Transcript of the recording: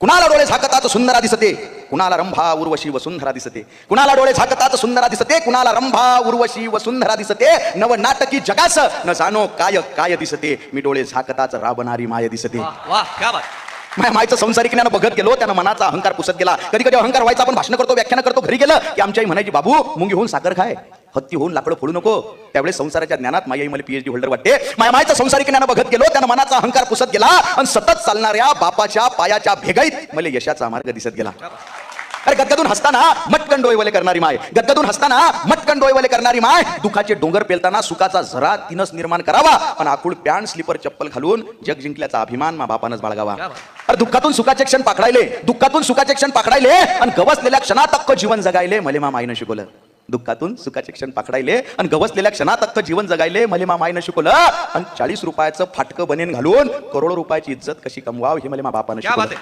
कुणाला डोळे झाकतात सुंदरा दिसते? कुणाला रंभा उर्वशी वसुंधरा दिसते? कुणाला डोळे झाकतात सुंदरा दिसते? कुणाला रंभा उर्वशी वसुंधरा दिसते? नव नाटकी जगास न जाणो काय काय दिसते? मी डोळे झाकताच राबणारी माय दिसते. वाह वाह क्या बात. माझ्या मायचं संसारिक ज्ञान बघत गेलो त्यानं मनाचा अहंकार पुसत गेला. कधी कधी अहंकार व्हायचा आपण भाषण करतो व्याख्यान करतो घरी गेलं की आमच्या आई म्हणायची बाबू मुंगी होऊन साखर खाय. हत्ती होऊन लाकडं फोडू नको. त्यावेळेस संसाराच्या ज्ञानात माई मला पीएचडी होल्डर वाटते. माया मायचं संसारिक ज्ञान बघत गेलो त्यानं मनाचा अहंकार पुसत गेला आणि सतत चालणाऱ्या बापाच्या पायाच्या भेगाईत मला यशाचा मार्ग दिसत गेला. अरे गदगदून हसताना मटकन डोईवले करणारी माय. गदगदून हसताना मटकन डोईवले करणारी माय. दुखाचे डोंगर पेलताना सुखाचा झरा तिनच निर्माण करावा पण आकुळ पॅन्ट स्लीपर चप्पल घालून जग जिंकल्याचा अभिमान मा बापानच बाळगावा. अरे दुःखातून सुखाचे क्षण पाकडायले दुःखातून सुखाचे क्षण पाकडायले आणि गवसलेल्या क्षणातक्क जीवन जगायले मले मा माईनं शिकवलं. दुःखातून सुखाचे क्षण पाकडायले आणि गवसलेल्या क्षणातक्क जीवन जगायले. मले मा माईनं शिकवलं. आणि चाळीस रुपयाचं फाटकं बनेन घालून करोडो रुपयाची इज्जत कशी कमवाव हे मले मा बापानं शिकवलं.